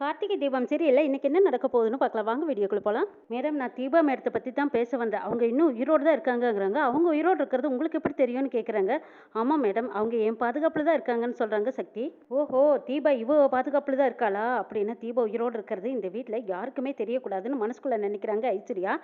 கார்த்திகை தீபம் சரி இல்லை இன்றைக்கி என்ன நடக்க போகுதுன்னு பார்க்கலாம். வாங்க வீடியோக்குள்ளே போகலாம் மேடம் நான் தீபா மேடத்தை பற்றி தான் பேச வந்தேன். அவங்க இன்னும் உயிரோடு தான் இருக்காங்கங்கிறாங்க. அவங்க உயிரோடு இருக்கிறது உங்களுக்கு எப்படி தெரியும்னு கேட்குறாங்க ஆமாம் மேடம் அவங்க என் பாதுகாப்பில் தான் இருக்காங்கன்னு சொல்கிறாங்க சக்தி. ஓஹோ தீபா இவ பாதுகாப்பில் தான் இருக்காளா? அப்படின்னா தீபா உயிரோடு இருக்கிறது இந்த வீட்டில் யாருக்குமே தெரியக்கூடாதுன்னு மனசுக்குள்ளே நினைக்கிறாங்க ஐஸ்வர்யா.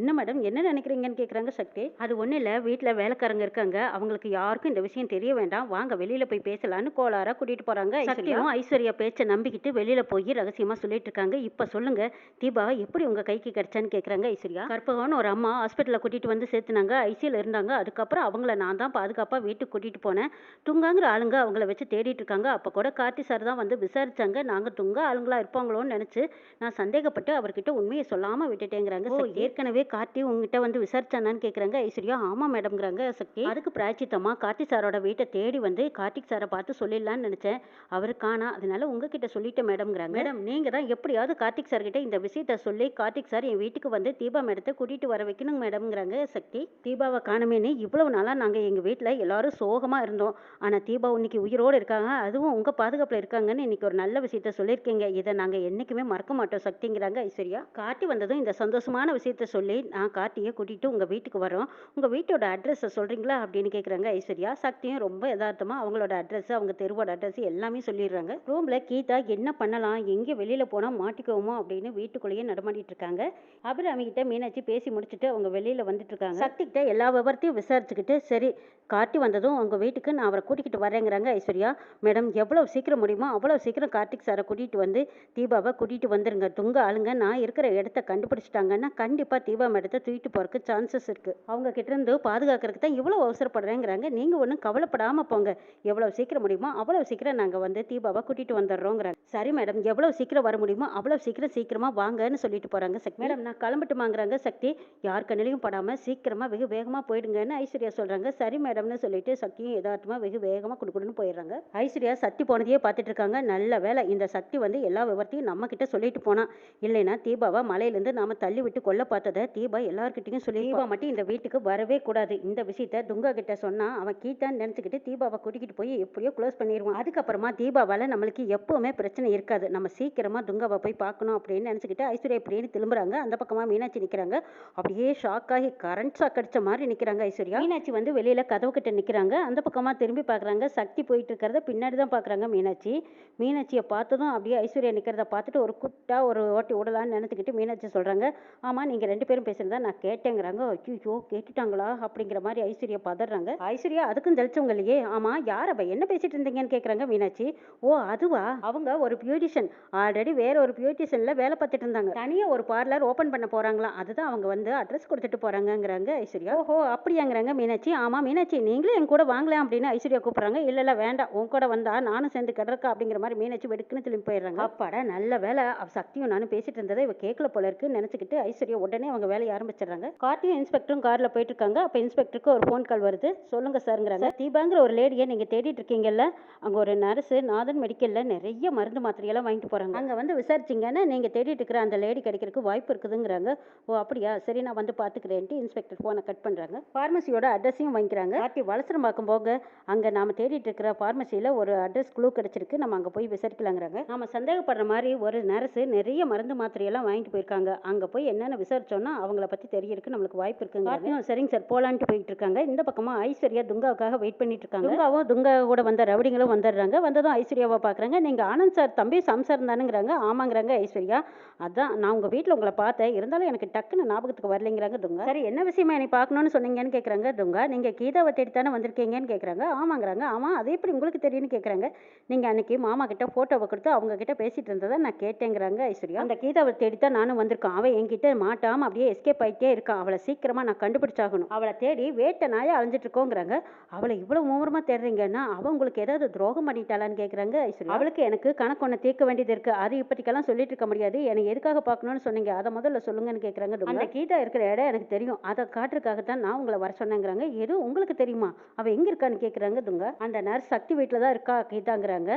என்ன மேடம் என்ன நினைக்கிறீங்கன்னு கேட்குறாங்க சக்தி. அது ஒன்றும் இல்லை வீட்டில் வேலைக்காரங்க இருக்காங்க. அவங்களுக்கு யாருக்கும் இந்த விஷயம் தெரிய வேண்டாம். வாங்க வெளியில் போய் பேசலான்னு கோளாராக கூட்டிகிட்டு போகிறாங்க சக்தியும் ஐஸ்வர்யா பேச்சை நம்பிக்கிட்டு வெளியில் போய் ரகசியமாக சொல்லிட்டு இருக்காங்க. இப்போ சொல்லுங்க. தீபா எப்படி உங்கள் கைக்கு கிடைச்சான்னு கேட்குறாங்க ஐஸ்வர்யா. கற்பகம்னு ஒரு அம்மா ஹாஸ்பிட்டலில் கூட்டிகிட்டு வந்து சேர்த்துனாங்க. ஐசியில் இருந்தாங்க. அதுக்கப்புறம் அவங்கள நான் தான் பாதுகாப்பாக வீட்டுக்கு கூட்டிகிட்டு போனேன். துங்காங்கிற ஆளுங்க அவங்கள வச்சு தேடிட்டு இருக்காங்க. அப்போ கூட கார்த்தி சார் தான் வந்து விசாரிச்சாங்க. நாங்கள் துங்கா ஆளுங்களா இருப்பாங்களோன்னு நினச்சி நான் சந்தேகப்பட்டு அவர்கிட்ட உண்மையை சொல்லாமல் விட்டுட்டேங்கிறாங்க ஏற்கனவே கார்த்தி உங்ககிட்ட வந்து விசாரிச்சானான்னு கேட்குறாங்க ஐஸ்வர்யா. ஆமாம் மேடம்ங்கிறாங்க சக்தி. அதுக்கு பிராய்ச்சித்தமா கார்த்தி சாரோட வீட்டை தேடி வந்து கார்த்திக் சாரை பார்த்து சொல்லிடலான்னு நினச்சேன். அவர் காணா. அதனால உங்ககிட்ட சொல்லிட்டேன் மேடம்ங்கிறாங்க. மேடம் நீங்கள் தான் எப்படியாவது கார்த்திக் சார் கிட்ட இந்த விஷயத்த சொல்லி கார்த்திக் சார் என் வீட்டுக்கு வந்து தீபா மேடத்தை கூட்டிகிட்டு வர வைக்கணும் மேடம்ங்கிறாங்க சக்தி. தீபாவை காணமேன்னு இவ்வளவு நாளாக நாங்கள் எங்கள் வீட்டில் எல்லாரும் சோகமாக இருந்தோம். ஆனால் தீபா இன்னைக்கு உயிரோடு இருக்காங்க. அதுவும் உங்கள் பாதுகாப்பில் இருக்காங்கன்னு இன்னைக்கு ஒரு நல்ல விஷயத்த சொல்லியிருக்கீங்க. இதை நாங்கள் என்றைக்குமே மறக்க மாட்டோம் சக்திங்கிறாங்க ஐஸ்வர்யா. கார்த்தி வந்ததும் இந்த சந்தோஷமான விஷயத்த சொல்லி நான் கார்த்தியை கூட்டிகிட்டு உங்கள் வீட்டுக்கு வரோம் உங்கள் வீட்டோட அட்ரஸை சொல்கிறீங்களா அப்படின்னு கேட்குறாங்க ஐஸ்வர்யா. சக்தியும் ரொம்ப யதார்த்தமாக அவங்களோட அட்ரஸ் அவங்க தெருவோட அட்ரஸ் எல்லாமே சொல்லிடுறாங்க. ரூமில் கீதா என்ன பண்ணலாம் எங்கே வெளியில் போனால் மாட்டிக்குவோமோ அப்படின்னு வீட்டுக்குள்ளேயே நடமாடிட்டு இருக்காங்க. அபிராமி கிட்ட மீனாட்சி பேசி முடிச்சுட்டு அவங்க வெளியில் வந்துட்டு இருக்காங்க. சக்தி கிட்ட எல்லா விவரத்தையும் விசாரிச்சுக்கிட்டு சரி கார்த்தி வந்ததும் உங்க வீட்டுக்கு நான் அவரை கூட்டிகிட்டு வரேங்கிறாங்க ஐஸ்வர்யா. மேடம் எவ்வளோ சீக்கிரம் முடியுமோ அவ்வளோ சீக்கிரம் கார்த்திக் சாரை கூட்டிகிட்டு வந்து தீபாவை கூட்டிகிட்டு வந்துருங்க. துங்க ஆளுங்க. நான் இருக்கிற இடத்த கண்டுபிடிச்சிட்டாங்கன்னா கண்டிப்பாக தீபா மேடத்தை தூக்கிட்டு போகிறக்கு சான்சஸ் இருக்குது அவங்க கிட்ட இருந்து பாதுகாக்கிறதுக்கு தான் இவ்வளோ அவசரப்படுறேங்கிறாங்க. நீங்கள் ஒன்றும் கவலைப்படாமல் போங்க. எவ்வளோ சீக்கிரம் முடியுமோ அவ்வளோ சீக்கிரம் நாங்கள் வந்து தீபாவை கூட்டிகிட்டு வந்துடுறோங்கிறாங்க. சரி மேடம் எவ்வளோ சீக்கிரம் வர முடியுமோ அவ்வளோ சீக்கிரம் சீக்கிரமாக வாங்கன்னு சொல்லிட்டு போகிறாங்க சக்தி. மேடம் நான் கிளம்பட்டுமாங்கிறாங்க சக்தி. யார் கண்ணிலையும் படாமல் சீக்கிரமாக வெகு வேகமாக போயிடுங்கன்னு ஐஸ்வர்யா சொல்கிறாங்க சரி மேடம்னு சொல்லிட்டு சக்தியும் யதார்த்தமாக வெகு வேகமாக கொடுக்கணும்னு போயிடுறாங்க. ஐஸ்வர்யா சக்தி போனதையே பார்த்துட்டு இருக்காங்க. நல்ல வேலை இந்த சக்தி வந்து எல்லா விவரத்தையும் நம்ம கிட்ட சொல்லிட்டு போனா. இல்லைன்னா தீபாவை மலையிலேருந்து நாம தள்ளி விட்டு கொல்ல பார்த்ததை தீபா எல்லார்கிட்டையும் சொல்லி தீபா மட்டும் இந்த வீட்டுக்கு வரவே கூடாது. இந்த விஷயத்த துங்கா கிட்ட சொன்னா அவன் கீதான்னு நினச்சிக்கிட்டு தீபாவை கூட்டிக்கிட்டு போய் எப்படியோ க்ளோஸ் பண்ணிடுவான் அதுக்கப்புறமா தீபாவால் நம்மளுக்கு எப்பவுமே பிரச்சனை இருக்காது. நம்ம சீக்கிரமாக துங்காவை போய் பார்க்கணும் அப்படின்னு நினச்சிக்கிட்டு ஐஸ்வர்யா இப்படின்னு திரும்புகிறாங்க அந்த பக்கமாக மீனாட்சி நிற்கிறாங்க அப்படியே ஷாக் ஆகி கரண்ட் ஷாக் அடித்த மாதிரி நிற்கிறாங்க ஐஸ்வர்யா. மீனாட்சி வந்து வெளியில் கதவு கிட்ட நிற்கிறாங்க அந்த பக்கமாக திரும்பி பார்க்குறாங்க. சக்தி போயிட்டு இருக்கிறத பின்னாடி தான் பார்க்குறாங்க மீனாட்சி. மீனாட்சியை பார்த்ததும் அப்படியே ஐஸ்வர்யா நிற்கிறத பார்த்துட்டு ஒரு குட்டாக ஒரு ஓட்டி விடலான்னு நினச்சிக்கிட்டு மீனாட்சி சொல்கிறாங்க ஆமாம் நீங்கள் ரெண்டு பேரும் பேசுகிறதா நான் கேட்டேங்கிறாங்க. ஐயோ கேட்டுட்டாங்களா? அப்படிங்கிற மாதிரி ஐஸ்வர்யா பதறாங்க. ஐஸ்வர்யா அதுக்கும் தெளிச்சவங்க இல்லையே. ஆமாம் யார் அப்போ என்ன பேசிட்டு இருந்தீங்கன்னு கேட்குறாங்க மீனாட்சி. ஓ அதுவா? அவங்க ஒரு பியூட்டிஷியன் ஆல்ரெடி வேற ஒரு பியூட்டிஷியனில் வேலை பார்த்துட்டு இருந்தாங்க. தனியாக ஒரு பார்லர் ஓப்பன் பண்ண போகிறாங்களாம் அதுதான் அவங்க வந்து அட்ரஸ் கொடுத்துட்டு போகிறாங்கங்கிறாங்க ஐஸ்வர்யா. ஓஹோ அப்படியாங்கிறாங்க மீனாட்சி. ஆமாம் மீனாட்சி நீங்களும் என் கூட வாங்கலாம் அப்படின்னு ஐஸ்வர்யா கூப்பிட்றாங்க. இல்லை இல்லை வேண்டாம். உன் கூட வந்தா நானும் சேர்ந்து கிடக்கா அப்படிங்கிற மாதிரி மீனாட்சி வெடுக்குன்னு திரும்பி போயிடுறாங்க. அப்பாடா நல்ல வேலை. சக்தியும் நானும் பேசிட்டு இருந்ததை இவ கேட்கல போல இருக்குன்னு நினச்சிக்கிட்டு ஐஸ்வர்யா உடனே அவங்க வேலையை ஆரம்பிச்சிடுறாங்க. கார்த்தியும் இன்ஸ்பெக்டரும் காரில் போயிட்டு இருக்காங்க. அப்போ இன்ஸ்பெக்டருக்கு ஒரு ஃபோன் கால் வருது. சொல்லுங்க சார்ங்கிறாங்க. தீபாங்கிற ஒரு லேடியை நீங்கள் தேடிட்டு இருக்கீங்கல்ல அங்கே ஒரு நர்ஸு நாதன் மெடிக்கலில் நிறைய மருந்து மாத்திரையெல்லாம் வாங்கிட்டு போகிறாங்க அங்கே வந்து விசாரிச்சிங்கன்னா நீங்கள் தேடிட்டு இருக்கிற அந்த லேடி கிடைக்கிறதுக்கு வாய்ப்பு இருக்குதுங்கிறாங்க. ஓ அப்படியா? சரி நான் வந்து பார்த்துக்கிறேன்ட்டு இன்ஸ்பெக்டர் ஃபோனை கட் பண்ணுறாங்க ஃபார்மசியோட அட்ரஸையும் வாங்கிக்கிறாங்க. கார்த்தி வளசரம் பார்க்கும் போக அங்கே நாம தேடிட்டு இருக்கிற ஃபார்மசியில் ஒரு அட்ரஸ் குழு கிடைச்சிருக்கு. நம்ம அங்கே போய் விசாரிக்கலாங்கிறாங்க. நாம சந்தேகப்படுற மாதிரி ஒரு நர்ஸு நிறைய மருந்து மாத்திரையெல்லாம் வாங்கிட்டு போயிருக்காங்க. அங்கே போய் என்னென்ன விசாரிச்சோன்னா அவங்கள பற்றி தெரியறதுக்கு நம்மளுக்கு வாய்ப்பு இருக்குங்க சரிங்க சார் போலான்ட்டு போயிட்டு இருக்காங்க. இந்த பக்கமா ஐஸ்வர்யா துங்காவுக்காக வெயிட் பண்ணிட்டு இருக்காங்க. துங்காவும் துங்கா கூட வந்த ரவுடிங்களும் வந்துடுறாங்க. வந்ததும் ஐஸ்வர்யாவை பார்க்குறாங்க நீங்கள் ஆனந்த் சார் தம்பி சம்சாரம் தானுங்கிறாங்க ஆமாங்கிறாங்க ஐஸ்வர்யா. அதான் நான் உங்கள் வீட்டில் உங்களை பார்த்தேன். இருந்தாலும் எனக்கு டக்குன்னு ஞாபகத்துக்கு வரலைங்கிறாங்க துங்கா சரி என்ன விஷயமா என்னை பார்க்கணும்னு சொன்னீங்கன்னு கேட்குறாங்க துங்கா நீங்கள் கீதாவை தேடி தானே வந்திருக்கீங்கன்னு கேட்குறாங்க ஆமாங்கிறாங்க. ஆமாம் அதே எப்படி உங்களுக்கு தெரியும்னு கேட்குறாங்க நீங்கள் அன்றைக்கி மாமா கிட்ட ஃபோட்டோவை கொடுத்து அவங்க கிட்ட பேசிகிட்டு இருந்ததை நான் கேட்டேங்கிறாங்க ஐஸ்வர்யா. அந்த கீதாவை தேடி தான் நானும் வந்திருக்கேன் அவன் என்கிட்ட மாட்டாமல் அப்படியே எஸ்கேப் ஆகிட்டே இருக்கான். அவளை சீக்கிரமாக நான் கண்டுபிடிச்சாகணும். அவளை தேடி வேட்டை நாயை அலைஞ்சிட்டு இருக்கோங்கிறாங்க. அவளை இவ்வளோ மூவரமாக தேடுறீங்கன்னா அவள் உங்களுக்கு ஏதாவது துரோகம் பண்ணிட்டாளான்னு கேட்குறாங்க ஐஸ்வர்யா. அவளுக்கு எனக்கு கணக்கு ஒன்று தீர்க்க வேண்டியது இருக்கு. அது இப்போதைக்கெல்லாம் சொல்லிட்டு இருக்க முடியாது. என்னை எதுக்காக பார்க்கணும்னு சொன்னீங்க? அதை முதல்ல சொல்லுங்கன்னு கேட்குறாங்க அந்த கீதா இருக்கிற இடம் எனக்கு தெரியும். அதை காட்டுறதுக்காக தான் நான் உங்களை வர சொன்னேங்கிறாங்க. எது உங்களுக்கு தெரியுமா? அவ எங்க இருக்கான்னு கேட்குறாங்க துங்க அந்த நர்ஸ் சக்தி வீட்டில் தான் இருக்கா கீதாங்கிறாங்க.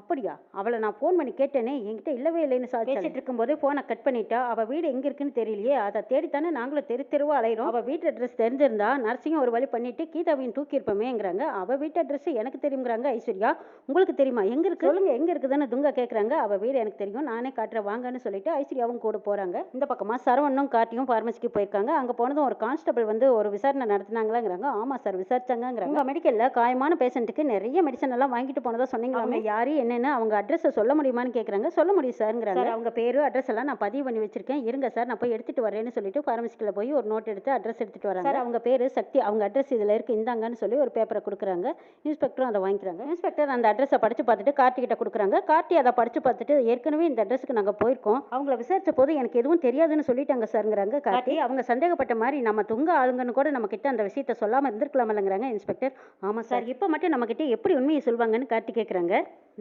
அப்படியா? அவளை நான் ஃபோன் பண்ணி கேட்டேனே என்கிட்ட இல்லவே இல்லைன்னு சா பேசிட்டு இருக்கும்போதே ஃபோனை கட் பண்ணிட்டா அவ வீடு எங்க இருக்குன்னு தெரியலையே. அதை தேடித்தானே நாங்களும் தெரு தெருவா அலையிறோம். அவ வீட்டு அட்ரஸ் தெரிஞ்சிருந்தா நர்சிங்கும் ஒரு வழி பண்ணிட்டு கீதாவையும் தூக்கியிருப்போமேங்கிறாங்க. அவ வீட்டு அட்ரஸ் எனக்கு தெரியுங்கிறாங்க ஐஸ்வர்யா. உங்களுக்கு தெரியுமா? எங்க இருக்கு? சொல்லுங்க எங்க இருக்குதுன்னு துங்கா கேட்குறாங்க. அவ வீட்டு வீடு எனக்கு தெரியும். நானே காட்டுறேன். வாங்கன்னு சொல்லிட்டு ஐஸ்வர்யாவும் கூட போகிறாங்க இந்த பக்கமாக சரவணனும் காட்டியும் ஃபார்மசிக்கு போயிருக்காங்க. அங்கே போனதும் ஒரு கான்ஸ்டபிள் வந்து ஒரு விசாரணை நடத்தினாங்களாங்கிறாங்க. ஆமாம் சார் விசாரிச்சாங்கங்கிறாங்க. உங்கள் மெடிக்கலில் காயமான பேஷண்ட்டுக்கு நிறைய மெடிசன் எல்லாம் வாங்கிட்டு போனதா சொன்னீங்களாமே? யாரு என்னன்னு அவங்க அட்ரஸை சொல்ல முடியுமான்னு கேட்குறாங்க சொல்ல முடியும் சார்ங்கிறாங்க. அவங்க பேரு அட்ரஸ் எல்லாம் நான் பதிவு பண்ணி வச்சிருக்கேன். இருங்க சார் நான் போய் எடுத்துட்டு வரேன்னு சொல்லிட்டு ஃபார்மசிக்கில் போய் ஒரு நோட் எடுத்து அட்ரஸ் எடுத்துட்டு வராங்க. சார் அவங்க பேரு சக்தி. அவங்க அட்ரஸ் இதில் இருக்கு. இந்தாங்கன்னு சொல்லி ஒரு பேப்பரை கொடுக்குறாங்க. இன்ஸ்பெக்டரும் அதை வாங்கிக்கிறாங்க. இன்ஸ்பெக்டர் அந்த அட்ரஸை படிச்சு பார்த்துட்டு கார்த்தி கிட்ட கொடுக்குறாங்க. கார்த்தி அதை படிச்சு பார்த்துட்டு ஏற்கனவே இந்த அட்ரஸுக்கு நாங்கள் போயிருக்கோம். அவங்கள விசாரிச்ச போது எனக்கு எதுவும் தெரியாதுன்னு சொல்லிட்டாங்க சார்ங்கிறாங்க. கார்த்தி அவங்க சந்தேகப்பட்ட மாதிரி நம்ம துங்க ஆளுங்கன்னு கூட நம்ம கிட்ட அந்த விஷயத்த சொல்லாம இருந்திருக்கலாமல்லங்கிறாங்க இன்ஸ்பெக்டர். ஆமா சார். இப்போ மட்டும் நம்ம கிட்ட எப்படி உண்மையை சொல்வாங்கன்னு கார்த்தி கேட்குறாங்க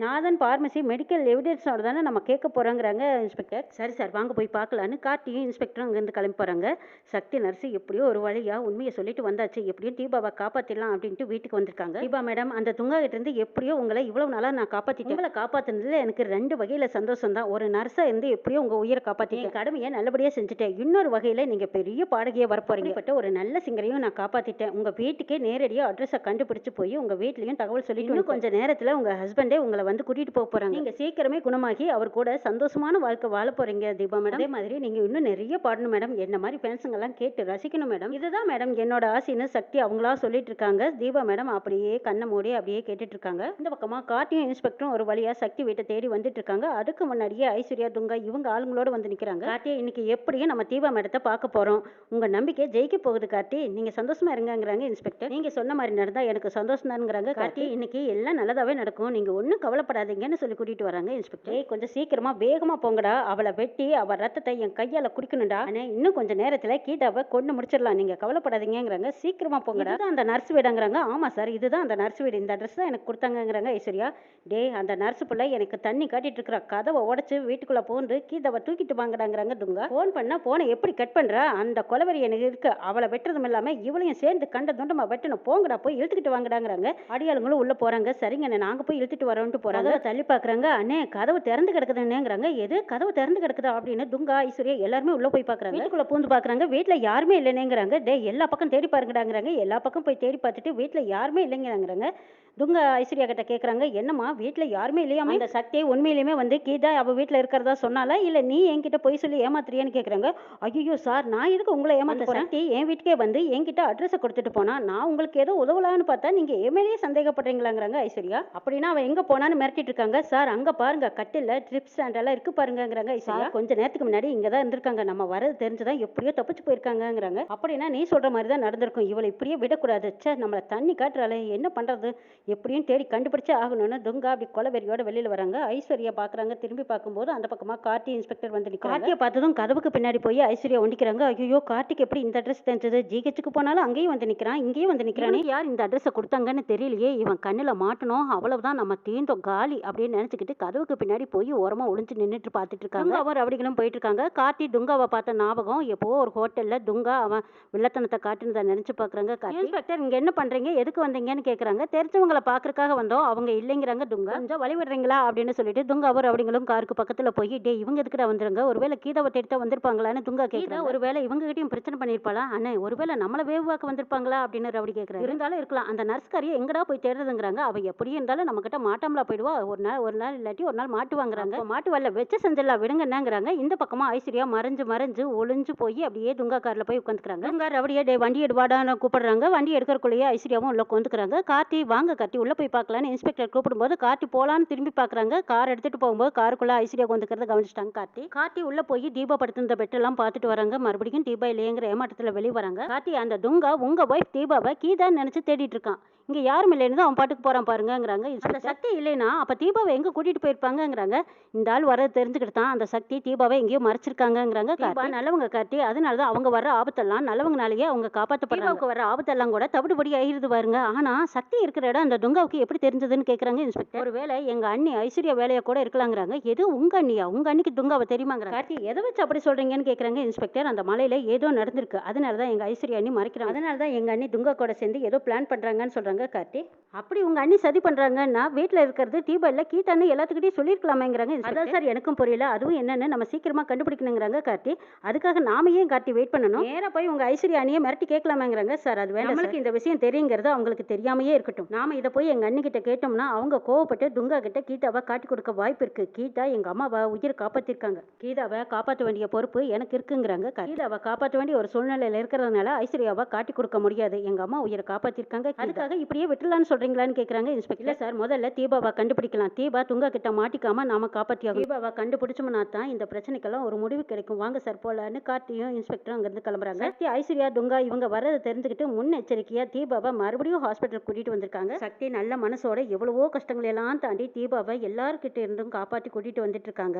நாதன் ஃபார்மசி மெடிக்கல் எவிடன்ஸோட தானே நம்ம கேட்க போகிறோங்கிறாங்க இன்ஸ்பெக்டர். சரி சார் வாங்க போய் பார்க்கலான்னு கார்த்தியும் இன்ஸ்பெக்டரும் அங்கேருந்து கிளம்பி போகிறாங்க சக்தி நர்ஸு எப்படியோ ஒரு வழியாக உண்மையை சொல்லிட்டு வந்தாச்சு. எப்படியும் தீபாவை காப்பாற்றிடலாம் அப்படின்ட்டு வீட்டுக்கு வந்திருக்காங்க. தீபா மேடம் அந்த துங்கா கிட்ட இருந்து எப்படியோ உங்களை இவ்வளவு நாளாக நான் காப்பாற்றிட்டேன் உங்களை காப்பாற்றினதுல எனக்கு ரெண்டு வகையில் சந்தோஷம் தான். ஒரு நர்ஸாக இருந்து எப்படியோ உங்கள் உயிரை காப்பாற்றிட்டேன் கடமையை நல்லபடியாக செஞ்சுட்டேன். இன்னொரு வகையில் நீங்கள் பெரிய பாடகியாக வரப்போறீங்க. பட்ட ஒரு நல்ல சிங்கரையும் நான் காப்பாற்றிட்டேன் உங்கள் வீட்டுக்கே நேரடியாக அட்ரஸை கண்டுபிடிச்சு போய் உங்கள் வீட்லேயும் தகவல் சொல்லிட்டு இன்னும் கொஞ்சம் நேரத்தில் உங்கள் ஹஸ்பண்டே உங்களை வந்து கூட்டிகிட்டு போக போகிறாங்க நீங்கள் சீக்கிரமே குணமாகி அவர் கூட சந்தோஷமான வாழ்க்கை வாழ போகிறீங்க தீபா மேடம். அதே மாதிரி நீங்கள் இன்னும் நிறைய பாடணும் மேடம். என்ன மாதிரி ஃபேன்ஸுங்கெல்லாம் கேட்டு ரசிக்கணும் மேடம். இதுதான் மேடம் என்னோட ஆசைன்னு சக்தி அவங்களா சொல்லிட்டு இருக்காங்க. தீபா மேடம் அப்படியே கண்ணை மூடி அப்படியே கேட்டுட்டு இருக்காங்க. இந்த பக்கமாக கார்த்தியும் இன்ஸ்பெக்டரும் ஒரு வழியாக சக்தி வீட்டை தேடி வந்துட்டு இருக்காங்க. அதுக்கு முன்னாடியே ஐஸ்வர்யா துங்கா இவங்க ஆளுங்களோட வந்து நிற்கிறாங்க கார்த்தியை இன்னைக்கு எப்படியும் நம்ம தீபா மேடத்தை பார்க்க போகிறோம் உங்கள் நம்பிக்கை ஜெயிக்க போகுது கார்த்தி. நீங்கள் சந்தோஷமா இருங்கங்கிறாங்க இன்ஸ்பெக்டர் நீங்கள் சொன்ன மாதிரி நடந்தா எனக்கு சந்தோஷம் தானுங்கிறாங்க கார்த்தி. இன்னைக்கு எல்லாம் நல்லதாவே நடக்கும். நீங்கள் ஒன்றும் கவலைப்படாதீங்கன்னு சொல்லி கூட்டிட்டு வராங்க இன்ஸ்பெக்டர் கொஞ்சம் சீக்கிரமா வேகமா போங்கடா. அவளை வெட்டி அவ ரத்தத்தை என் கையால குடிக்கணும்டா. அண்ணே இன்னும் கொஞ்ச நேரத்துல கீதாவை கொண்டு முடிச்சிடலாம். நீங்க கவலைப்படாதீங்கங்கிறாங்க. சீக்கிரமா போங்கடா. அந்த நர்ஸ் வீடுங்கிறாங்க. ஆமா சார் இதுதான் அந்த நர்ஸ் வீடு. இந்த அட்ரஸ் தான் எனக்கு கொடுத்தாங்கங்கிறாங்க ஐஸ்வர்யா. டேய் அந்த நர்ஸ் பிள்ளை எனக்கு தண்ணி காட்டிட்டு இருக்கிற. கதவை உடைச்சு வீட்டுக்குள்ள போந்து கீதாவை தூக்கிட்டு வாங்கடாங்கிறாங்க துங்கா ஃபோன் பண்ணா போனை எப்படி கட் பண்றா? அந்த கொலவரி எனக்கு இருக்கு. அவளை வெட்டுறதும் இல்லாம இவளையும் சேர்ந்து கண்ட துண்டமா வெட்டணும் போங்கடா போய் இழுத்துக்கிட்டு வாங்கடாங்கிறாங்க. அடியாளுங்களும் உள்ள போறாங்க. சரிங்க நாங்க போய் இழுத்துட்டு வரோன்ட்டு போறாங்க. தள்ளி பாக்குறாங்க. அண்ணே கதவு திறந்து கிடக்குதுன்னேங்கிறாங்க. எது? கதவு திறந்து கிடக்குதா அப்படின்னு துங்கா ஐஸ்வர்யா எல்லாருமே உள்ள போய் பாக்குறாங்க. வீட்டுக்குள்ள பூந்து பாக்குறாங்க. வீட்ல யாருமே இல்லைனேங்கிறாங்க. டே எல்லா பக்கம் தேடி பாருங்கடாங்கிறாங்க. எல்லா பக்கம் போய் தேடி பார்த்துட்டு வீட்ல யாருமே இல்லைங்கிறாங்க துங்கா ஐஸ்வர்யா கிட்ட கேக்குறாங்க. என்னம்மா வீட்ல யாருமே இல்லையாமா இந்த சக்தி உண்மையிலுமே வந்து கீதா அவ வீட்ல இருக்கிறதா சொன்னாலா இல்ல நீ என்கிட்ட போய் சொல்லி ஏமாத்துறியான்னு கேக்குறாங்க. ஐயோ சார் நான் எதுக்கு உங்களை ஏமாத்த சக்தி என் வீட்டுக்கே வந்து என்கிட்ட அட்ரஸ் கொடுத்துட்டு போனா நான் உங்களுக்கு ஏதோ உதவலான்னு பார்த்தா நீங்க என் மேலேயே சந்தேகப்படுறீங்களாங்கிறாங்க ஐஸ்வர்யா. அப்படின்னா அவன் எங்க போனான்னு மிரட்டிட்டு இருக்காங்க. சார் அங்க பாருங்க கட்டில ட்ரிப் ஸ்டாண்ட் எல்லாம் இருக்கு பாருங்கங்கிறாங்க ஐஸ்வர்யா. கொஞ்ச நேரத்துக்கு முன்னாடி இங்க தான் இருந்திருக்காங்க. நம்ம வரது தெரிஞ்சுதான் எப்படியோ தப்பிச்சு போயிருக்காங்கங்கிறாங்க. அப்படின்னா நீ சொல்ற மாதிரி தான் நடந்திருக்கும். இவளை இப்படியே விடக்கூடாது. ச்சே நம்மள தண்ணி காட்டுறாளே. என்ன பண்றது? எப்படியும் தேடி கண்டுபிடிச்சே ஆகணும்னு துங்கா அப்படி கொலவெறியோட வெளியில வராங்க. ஐஸ்வர்யா பாக்குறாங்க. திரும்பி பார்க்கும்போது அந்த பக்கமா கார்த்தி இன்ஸ்பெக்டர் வந்து நிற்கிறாங்க கார்த்தியை பார்த்ததும் கதவுக்கு பின்னாடி போய் ஐஸ்வர்யா ஒண்டிக்கிறாங்க. ஐயோ கார்த்திக் எப்படி இந்த அட்ரஸ் தெரிஞ்சது? ஜிஹெச்சுக்கு போனாலும் அங்கேயும் வந்து நிக்கிறான் இங்கேயும் வந்து நிக்கிறானே. யார் இந்த அட்ரஸை கொடுத்தாங்கன்னு தெரியலையே. இவன் கண்ணுல மாட்டணும். அவ்வளவுதான் நம்ம தீந்தோம் காலி அப்படின்னு நினைச்சுக்கிட்டு கதவுக்கு பின்னாடி போய் ஓரமா ஒளிஞ்சு நின்னுட்டு பார்த்துட்டு இருக்காங்க. அவர் அப்படிகளும் போயிட்டு இருக்காங்க. கார்த்தி துங்காவை பார்த்த ஞாபகம் எப்போ ஒரு ஹோட்டல்ல துங்கா அவன் வில்லத்தனத்தை காட்டுனதை நினைச்சு பாக்குறாங்க இன்ஸ்பெக்டர் இங்க என்ன பண்றீங்க? எதுக்கு வந்தீங்கன்னு கேக்குறாங்க. தெரிஞ்சவங்களை பாக்குறதுக்காக வந்தோம். அவங்க இல்லைங்கிறாங்க துங்கா. கொஞ்சம் வழி விடுறீங்களா அப்படின்னு சொல்லிட்டு துங்கா அவர் அப்படிங்களும் காருக்கு பக்கத்துல போய் டே இவங்க எதுக்குடா வந்துருங்க? ஒருவேளை கீதாவை தேடி தான் வந்திருப்பாங்களான்னு துங்கா கேக்குறா ஒருவேளை இவங்க கிட்டயும் பிரச்சனை பண்ணிருப்பாளா? அண்ணே ஒருவேளை நம்மள வேவாக்க வந்திருப்பாங்களா? அப்படின்னு ரவுடி கேக்குறாரு. இருந்தாலும் இருக்கலாம். அந்த நர்ஸ்காரியை எங்கடா போய் தேடுறதுங்கிறாங்க. அவ எப்படி இருந்தாலும் நம்ம கிட்ட மாட்டாமலா போயிடுவா. ஒரு நாள் ஒரு நாள் இல்லாட்டி ஒரு நாள் மாட்டு வாங்குறாங்க. மாட்டு வரல வச்ச செஞ்சலாம் விடுங்கன்னாங்கிறாங்க இந்த பக்கமா ஐஸ்வர்யா மறைஞ்சு மறைஞ்சு ஒளிஞ்சு போய் அப்படியே துங்கா கார்ல போய் உட்காந்துக்கிறாங்க. துங்கா ரவுடியா டே வண்டி எடுவாடான்னு கூப்பிடுறாங்க. வண்டி எடுக்கிறக்குள்ளேயே ஐஸ்வர்யாவும் உள்ள உட்காந்துக்கிறாங்க கார்த்தி வாங்க கார்த்தி உள்ள போய் பார்க்கலான்னு இன்ஸ்பெக்டர் கூப்பிடும்போது கார்த்தி போலான்னு திரும்பி பார்க்கறாங்க. கார் எடுத்துட்டு போகும்போது காருக்குள்ள ஐஸ்வர்யா உட்காந்துக்கிறத கவனிச்சிட்டாங்க கார்த்தி. கார்த்தி உள்ள போய் தீபா படுத்திருந்த பெட்டெல்லாம் பார்த்துட்டு வராங்க. மறுபடியும் தீபா இல்லையங்கிற ஏமாற்றத்துல வெளிய வராங்க. கார்த்தி அந்த துங்கா உங்க ஒய்ஃப் தீபாவை கீதான்னு நினைச்சு தேடிட்டு இருக்கான். இங்க யாரும் இல்லைன்னு அவன் பாட்டுக்கு போறான் பாருங்கங்கிறாங்க. அந்த சக்தி இல்லைன்னா அப்ப தீபாவை எங்க கூட்டிட்டு போயிருப்பாங்கங்கிறாங்க. இந்த ஆள் வரது தெரிஞ்சுக்கிட்டு தான் அந்த சக்தி தீபாவை எங்கேயோ மறைச்சிருக்காங்கங்கிறாங்க தீபா நல்லவங்க கார்த்தி. அதனால தான் அவங்க வர ஆபத்தெல்லாம் நல்லவங்கனாலேயே அவங்க காப்பாற்றப்படுறாங்க வர ஆபத்தெல்லாம் கூட தவிடுபடி ஆயிருது பாருங்க. ஆனா சக்தி இருக்கிற இடம் அந்த துங்காவுக்கு எப்படி தெரிஞ்சதுன்னு கேக்குறாங்க இன்ஸ்பெக்டர் ஒருவேளை எங்க அண்ணி ஐஸ்வர்யா வேலையா கூட இருக்கலாங்கிறாங்க எது உங்க அண்ணியா? உங்க அண்ணிக்கு துங்காவை தெரியுமாங்கிறாங்க. கார்த்தி எதை வச்சு அப்படி சொல்றீங்கன்னு கேக்குறாங்க இன்ஸ்பெக்டர். அந்த மலையில ஏதோ நடந்திருக்கு. அதனால தான் எங்க ஐஸ்வர்யா அண்ணி மறைக்கிறாங்க. அதனால தான் எங்க அண்ணி துங்கா கூட சேர்ந்து ஏதோ பிளான் பண்றாங்கன்னு சொல்றாங்க கார்த்தி. அப்படி உங்க அண்ணி சதி பண்றாங்கன்னா வீட்ல இருக்கிறது தீபா இல்ல கீதான்னு எல்லாத்துக்கிட்டையும் சொல்லிருக்கலாமேங்கிறாங்க அதான் சார் எனக்கும் புரியல. அதுவும் என்னன்னு நம்ம சீக்கிரமா கண்டுபிடிக்கணுங்கிறாங்க கார்த்தி. அதுக்காக நாம ஏன் கார்த்தி வெயிட் பண்ணணும்? நேரா போய் உங்க ஐஸ்வர்யா அண்ணியை மிரட்டி கேட்கலாமேங்கிறாங்க சார். அது வேண்டாம் நம்மளுக்கு இந்த விஷயம் தெரியுங்கிறது அவங்களுக்கு தெரியாமையே இருக்கட்டும். நாம இதை போய் எங்க அண்ணி கிட்ட கேட்டோம்னா அவங்க கோவப்பட்டு துங்கா கிட்ட கீதாவை காட்டி கொடுக்க வாய்ப்பு இருக்கு. கீதா எங்கள் அம்மாவை உயிர் காப்பாற்றிருக்காங்க கீதாவை காப்பாற்ற வேண்டிய பொறுப்பு எனக்கு இருக்குங்கிறாங்க. கீதாவை காப்பாற்ற வேண்டிய ஒரு சூழ்நிலையில் இருக்கிறதுனால ஐஸ்வர்யாவை காட்டி கொடுக்க முடியாது. எங்கள் அம்மா உயிரை காப்பாற்றிருக்காங்க அதுக்காக இப்படியே விட்டுலான்னு சொல்கிறீங்களான்னு கேட்குறாங்க இன்ஸ்பெக்டர். இல்லை சார் முதல்ல தீபாவை கண்டுபிடிக்கலாம். தீபா துங்க கிட்ட மாட்டிக்காம நாம காப்பாற்றியாகும் தீபாவை கண்டுபிடிச்சோம்னா தான் இந்த பிரச்சனைக்கெல்லாம் ஒரு முடிவு கிடைக்கும். வாங்க சார் போலான்னு கார்த்தியும் இன்ஸ்பெக்டரும் அங்கேருந்து கிளம்புறாங்க. சக்தி ஐஸ்வர்யா துங்கா இவங்க வரதை தெரிஞ்சுக்கிட்டு முன்னெச்சரிக்கையா தீபாவை மறுபடியும் ஹாஸ்பிட்டல் கூட்டிட்டு வந்திருக்காங்க. சக்தி நல்ல மனசோட எவ்வளவோ கஷ்டங்கள் எல்லாம் தாண்டி தீபாவை எல்லார்கிட்ட இருந்தும் காப்பாற்றி கூட்டிட்டு வந்துட்டு இருக்காங்க.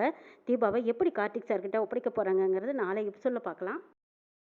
தீபாவை எப்படி கார்த்திக் சார்கிட்ட ஒப்படைக்க போகிறாங்கங்கிறது நாளை எபிசோடில் பார்க்கலாம்.